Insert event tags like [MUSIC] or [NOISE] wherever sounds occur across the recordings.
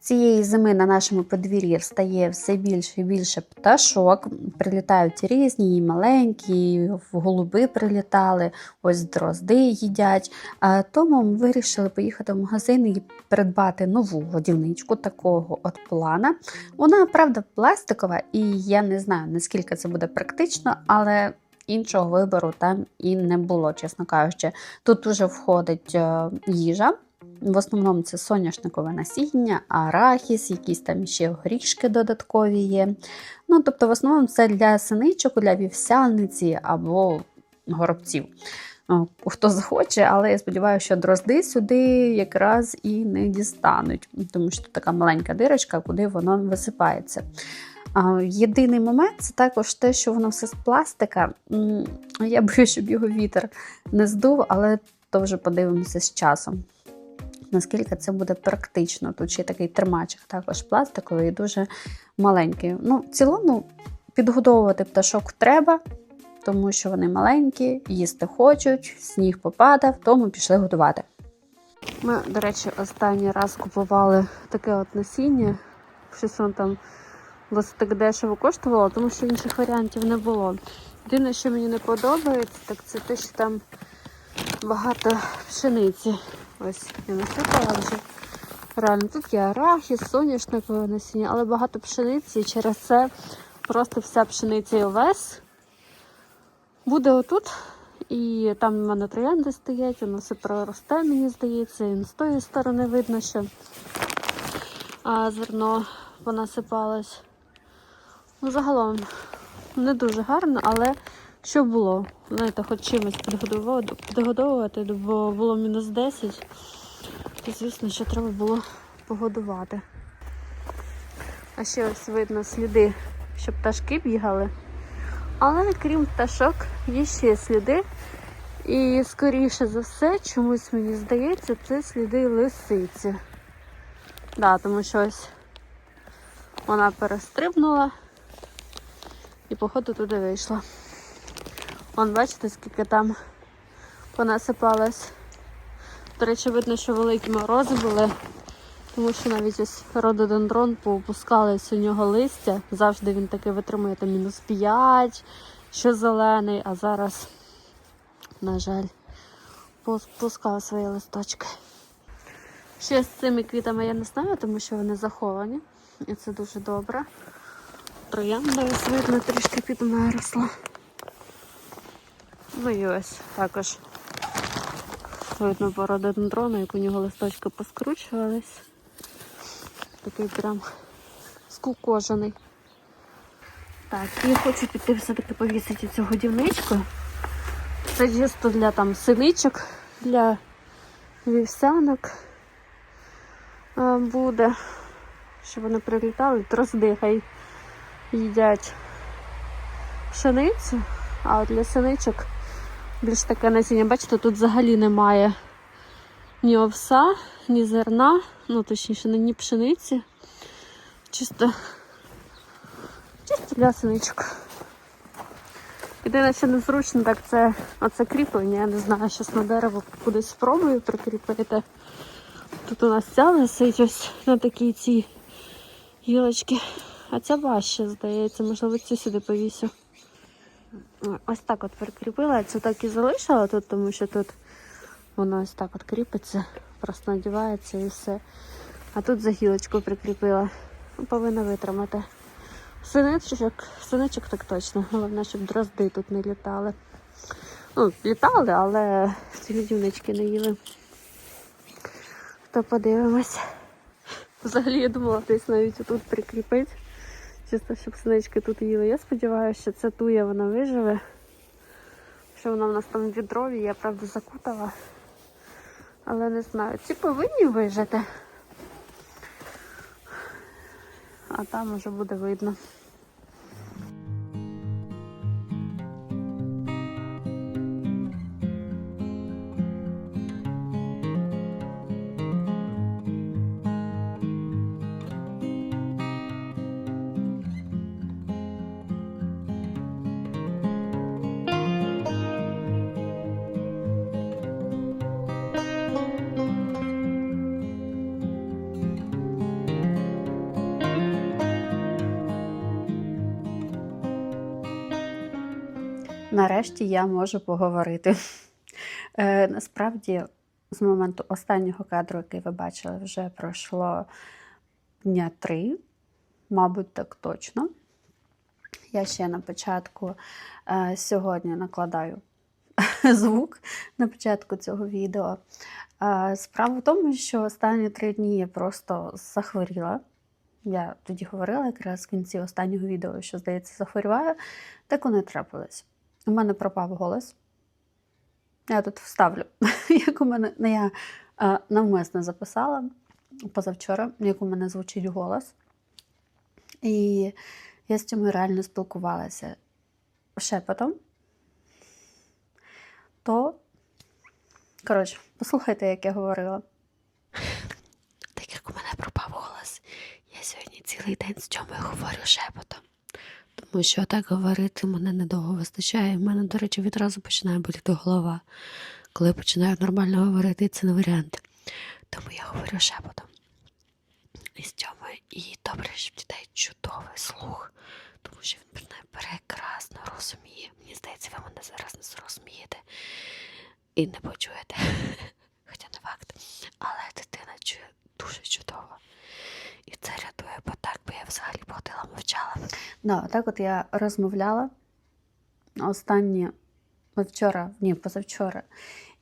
Цієї зими на нашому подвір'ї стає все більше і більше пташок. Прилітають різні, і маленькі, і голуби прилітали, ось дрозди їдять. Тому ми вирішили поїхати в магазин і придбати нову годівничку такого от плана. Вона, правда, пластикова, і я не знаю, наскільки це буде практично, але іншого вибору там і не було, чесно кажучи. Тут уже входить е, їжа. В основному це соняшникове насіння, арахіс, якісь там ще горішки додаткові є. Ну, тобто, в основному це для синичок, для вівсяниці або горобців. Хто захоче, але я сподіваюся, що дрозди сюди якраз і не дістануть, тому що тут така маленька дирочка, куди воно висипається. Єдиний момент це також те, що воно все з пластика. Я боюся, щоб його вітер не здув, але то вже подивимося з часом. Наскільки це буде практично. Тут ще такий тримачик також пластиковий і дуже маленький. Ну, в цілому підгодовувати пташок треба, тому що вони маленькі, їсти хочуть, сніг попадав, тому пішли годувати. Ми, до речі, останній раз купували таке от насіння. Щось воно там досить так дешево коштувало, тому що інших варіантів не було. Єдине, що мені не подобається, так це те, що там багато пшениці. Ось я насипала вже. Реально, тут є арахіс, соняшникове насіння, але багато пшениці, і через це просто вся пшениця і овес буде отут. І там в мене троянди стоять, воно все проросте, мені здається, і з тої сторони видно, що а, зерно понасипалось. Ну, загалом не дуже гарно, але що було? Знаєте, хоч чимось підгодовувати, бо було мінус 10, то звісно, що треба було погодувати. А ще ось видно сліди, що пташки бігали. Але крім пташок, є ще сліди. І скоріше за все, чомусь мені здається, це сліди лисиці. Да, тому що ось вона перестрибнула і, походу, туди вийшла. Вон, бачите, скільки там понасипалось. До речі, видно, що великі морози були, тому що навіть ось рододендрон поопускались у нього листя. Завжди він таки витримує там мінус 5, що зелений, а зараз, на жаль, поспускав свої листочки. Ще з цими квітами я не знаю, тому що вони заховані. І це дуже добре. Троянда ось видно трішки підмерзла. Ну і ось також видно порода дендрона, як у нього листочки поскручувались. Такий прям скукожений. Так, і хочу піти все-таки повісити цю годівничку. Це чисто для там синичок, для вівсянок буде, щоб вони прилітали, трозди хай їдять пшеницю, а от для синичок більш таке насіння. Бачите, тут взагалі немає ні овса, ні зерна, ну точніше, ні пшениці. Чисто, чисто для. Єдине, що незручно, так це оце кріплення. Я не знаю, щось на дерево кудись спробую прикріпити. Тут у нас ця висить ось на такій цій гілочці. А ця важче, здається, можливо, цю сюди повісю. Ось так от прикріпила. Цю так і залишила тут, тому що тут воно ось так от кріпиться, просто надівається і все. А тут за гілочку прикріпила. Ну, Повинна витримати. Синичок, синичок так точно. Головне, щоб дрозди тут не літали. Ну, літали, але ці годівнички не їли. То подивимось. Взагалі я думала десь навіть тут прикріпити. Чисто, щоб синички тут їли. Я сподіваюся, що ця туя вона виживе. Що вона в нас там відрові, я правда закутала. Але не знаю. Ці повинні вижити. А там уже буде видно. Нарешті я можу поговорити. Е, насправді, з моменту останнього кадру, який ви бачили, вже пройшло дня три, мабуть, так точно. Я ще на початку е, сьогодні накладаю [LAUGHS] звук на початку цього відео. Е, справа в тому, що останні три дні я просто захворіла. Я тоді говорила якраз в кінці останнього відео, що, здається, захворюваю, так воно трапилось. У мене пропав голос. Я тут вставлю, [LAUGHS] як у мене ну, я е, навмисно записала позавчора, як у мене звучить голос. І я з цим реально спілкувалася шепотом. То, коротше, послухайте, як я говорила. Так як у мене пропав голос, я сьогодні цілий день з чому я говорю шепотом. Тому що так говорити мене недовго вистачає. У мене, до речі, відразу починає боліти голова. Коли я починаю нормально говорити, це не варіант. Тому я говорю шепотом. І з цьому і добре, що в дітей чудовий слух, тому що він мене прекрасно розуміє. Мені здається, ви мене зараз не зрозумієте і не почуєте. [LAUGHS] Хоча не факт. Але дитина чує дуже чудово. І це рятує, бо так би я взагалі. Да, так от я розмовляла останні вчора, ні, позавчора.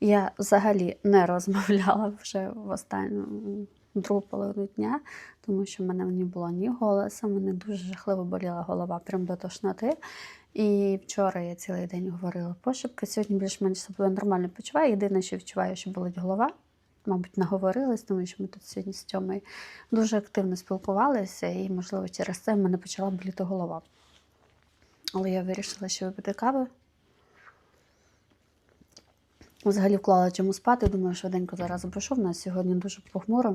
Я взагалі не розмовляла вже в останню другу половину дня, тому що в мене не було ні голосу, мене дуже жахливо боліла голова, прям до тошноти. І вчора я цілий день говорила пошепки. Сьогодні більш-менш себе нормально почуваю. Єдине, що відчуваю, що болить голова. Мабуть, наговорились, тому що ми тут сьогодні з Тьомою дуже активно спілкувалися, і, можливо, через це в мене почала боліти голова. Але я вирішила, що випити кави. Взагалі вклала чому спати. Думаю, швиденько зараз запишу. У нас сьогодні дуже похмуро.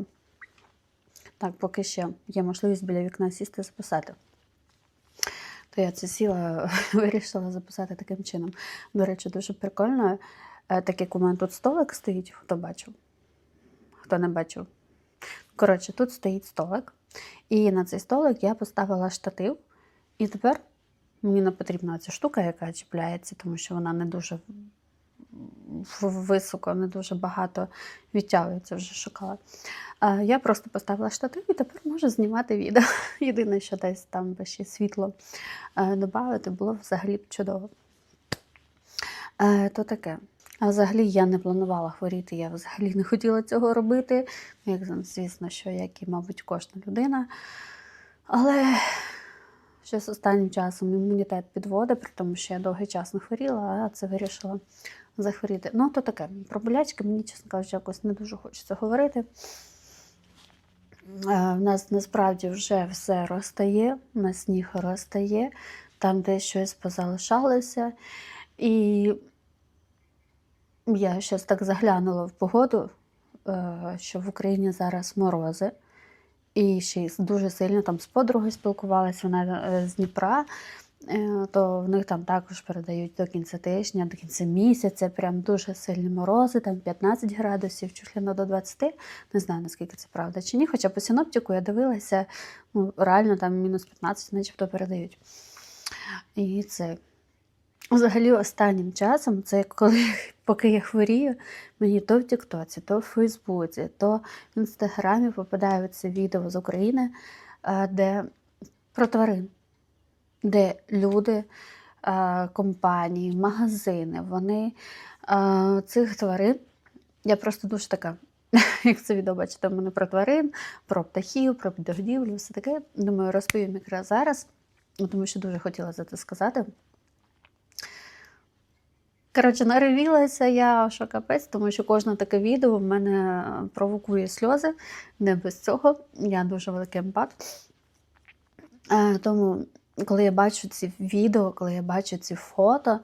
Так, поки ще є можливість біля вікна сісти і записати. То я це сіла, [LAUGHS] вирішила записати таким чином. До речі, дуже прикольно. Е, Так як у мене тут столик стоїть, хто бачив, хто не бачив. Коротше, тут стоїть столик. І на цей столик я поставила штатив. І тепер мені не потрібна ця штука, яка чіпляється, тому що вона не дуже високо, не дуже багато відтягується, вже шукала. Я просто поставила штатив і тепер можу знімати відео. [LAUGHS] Єдине, що десь там би ще світло додати, було взагалі чудово. Е, То таке. А взагалі я не планувала хворіти, я взагалі не хотіла цього робити. Як звісно, що як і, мабуть, кожна людина. Але щось останнім часом імунітет підводить, при тому, що я довгий час не хворіла, а це вирішила захворіти. Ну, то таке. Про болячки мені, чесно кажучи, якось не дуже хочеться говорити. Е, В нас насправді вже все розтає, на сніг розтає, там де щось позалишалося. І я щось так заглянула в погоду, е, що в Україні зараз морози. І ще дуже сильно там з подругою спілкувалася, вона е, з Дніпра, е, то в них там також передають до кінця тижня, до кінця місяця, прям дуже сильні морози, там 15 градусів, не до 20. Не знаю, наскільки це правда чи ні. Хоча по синоптику я дивилася, ну, реально там мінус 15, начебто передають. І це. Взагалі, останнім часом, це коли, [LAUGHS] поки я хворію, мені то в Тіктоці, то в Фейсбуці, то в Інстаграмі попадаються відео з України, де про тварин, де люди, компанії, магазини, вони цих тварин. Я просто дуже така, [LAUGHS] як це відео бачите, мене про тварин, про птахів, про підгодівлю, все таке. Думаю, розповім якраз зараз, тому що дуже хотіла за це сказати. Коротше, наривілася я, що капець, тому що кожне таке відео в мене провокує сльози. Не без цього. Я дуже великий емпат. Е, Тому, коли я бачу ці відео, коли я бачу ці фото,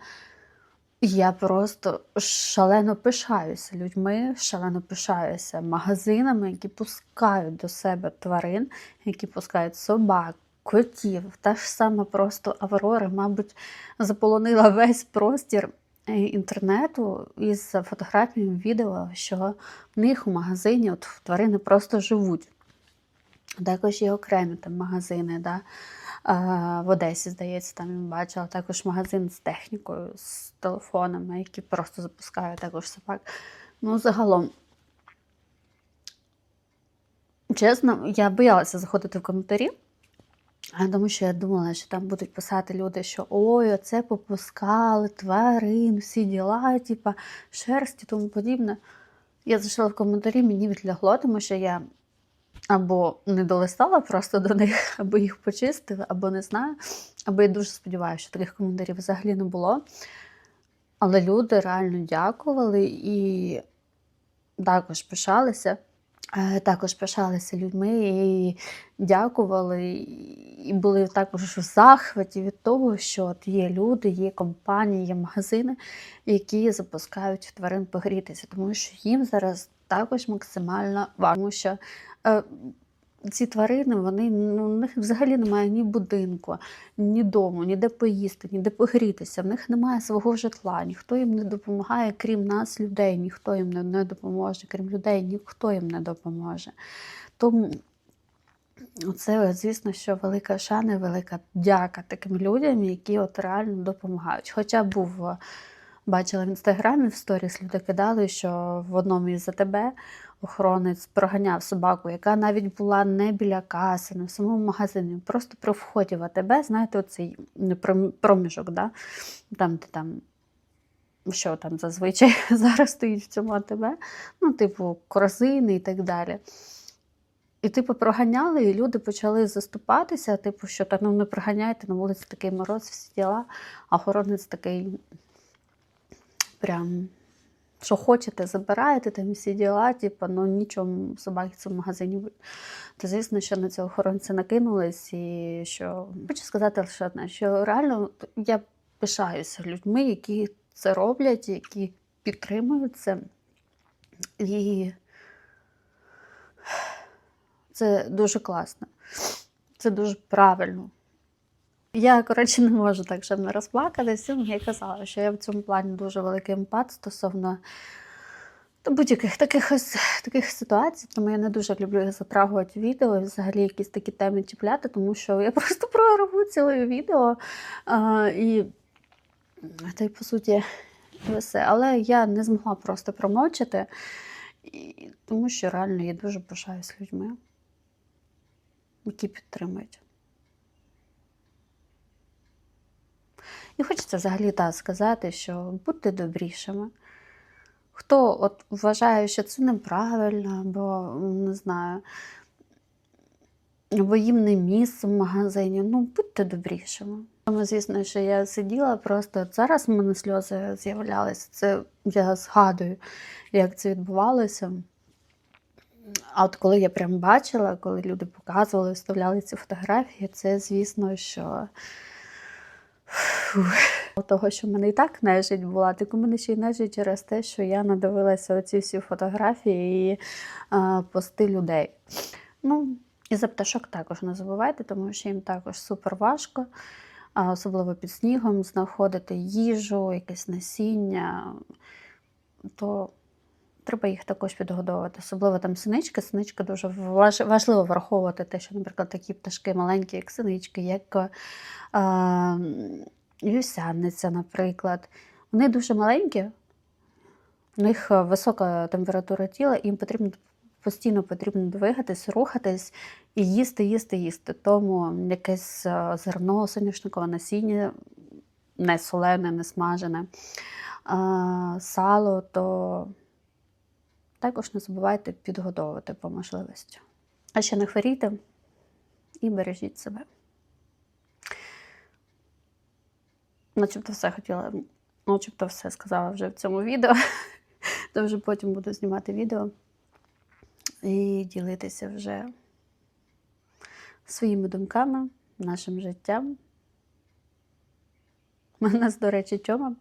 я просто шалено пишаюся людьми, шалено пишаюся магазинами, які пускають до себе тварин, які пускають собак, котів. Та ж сама просто Аврора, мабуть, заполонила весь простір інтернету із фотографіями, відео, що в них у магазині от, тварини просто живуть. Також є окремі там магазини, да, в Одесі, здається, там я бачила також магазин з технікою, з телефонами, які просто запускають також собак. Ну, загалом, чесно, я боялася заходити в коментарі. Тому що я думала, що там будуть писати люди, що ой, оце попускали, тварин, всі діла, типа шерсті, тому подібне. Я зайшла в коментарі, мені відлягло, тому що я або не долистала просто до них, [LAUGHS] або їх почистила, або не знаю. Або я дуже сподіваюся, що таких коментарів взагалі не було. Але люди реально дякували і також пишалися. Е, Також пишалися людьми і дякували, і були також в захваті від того, що от є люди, є компанії, є магазини, які запускають тварин погрітися, тому що їм зараз також максимально важко. Тому що е, ці тварини, вони ну, у них взагалі немає ні будинку, ні дому, ніде поїсти, ніде погрітися. В них немає свого житла, ніхто їм не допомагає, крім нас, людей, ніхто їм не, не допоможе, крім людей, ніхто їм не допоможе. Тому це, звісно, що велика шана, і велика дяка таким людям, які от реально допомагають. Хоча був, бачила в інстаграмі в сторіс, люди кидали, що в одному із АТБ охоронець проганяв собаку, яка навіть була не біля каси, не в самому магазині, просто при вході в АТБ, знаєте, оцей ну, проміжок, да? там, де там. Що там зазвичай [LAUGHS] зараз стоїть в цьому АТБ, ну, типу, корзини і так далі. І, типу, проганяли, і люди почали заступатися, типу, що так ну не проганяйте, на вулиці такий мороз, всі діла, а охоронець такий прям, що хочете, забираєте там всі діла, типу, ну нічого собаки в магазині. То звісно, що на цього охоронця накинулись, і що хочу сказати лише одне, що реально я пишаюся людьми, які це роблять, які підтримують це. І це дуже класно. Це дуже правильно. Я, коротше, не можу так, щоб не розплакатися. Я казала, що я в цьому плані дуже великий емпат стосовно будь-яких таких ось таких ситуацій, тому я не дуже люблю затрагувати відео і взагалі якісь такі теми чіпляти, тому що я [LAUGHS] просто прорву ціле відео. А, і та й по суті все. Але я не змогла просто промовчати, і, тому що реально я дуже пишаюсь людьми, які підтримують. І хочеться взагалі так сказати, що будьте добрішими. Хто от вважає, що це неправильно, або не знаю, або їм не місце в магазині, ну будьте добрішими. Тому, звісно, що я сиділа просто зараз в мене сльози з'являлися. Це я згадую, як це відбувалося. А от коли я прям бачила, коли люди показували, вставляли ці фотографії, це, звісно, що. Того, що в мене і так нежить була, так у мене ще й нежить через те, що я надивилася оці всі фотографії і а, пости людей. Ну, і за пташок також не забувайте, тому що їм також супер важко, а особливо під снігом, знаходити їжу, якесь насіння, то треба їх також підгодовувати. Особливо там синички. Синички дуже важливо враховувати те, що, наприклад, такі пташки маленькі, як синички, як е, вівсяниця, наприклад. Вони дуже маленькі, у них е, висока температура тіла, їм потрібно постійно потрібно двигатись, рухатись і їсти, їсти, їсти. Тому якесь е, зерно, соняшникове насіння, не солене, не смажене, а, сало, то також не забувайте підгодовувати по можливості. А ще не хворійте і бережіть себе. Начебто все хотіла, начебто все сказала вже в цьому відео. [LAUGHS] То вже потім буду знімати відео і ділитися вже своїми думками, нашим життям. У нас, до речі, Тьома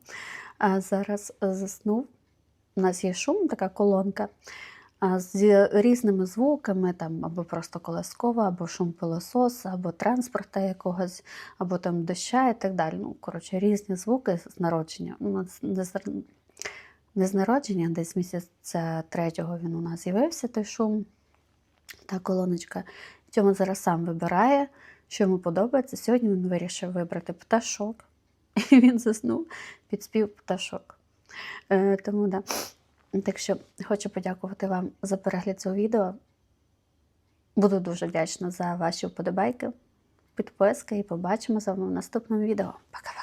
зараз заснув. У нас є шум, така колонка з різними звуками, там або просто колескова, або шум пилососа, або транспорта якогось, або там доща і так далі. Ну, коротше, різні звуки з народження. У нас не з, не з народження, десь місяця третього він у нас з'явився той шум, та колоночка. Тьома зараз сам вибирає, що йому подобається. Сьогодні він вирішив вибрати пташок. [LAUGHS] І він заснув під спів пташок. Е, тому да. Так що хочу подякувати вам за перегляд цього відео. Буду дуже вдячна за ваші вподобайки, підписки і побачимо з вами в наступному відео. Пока!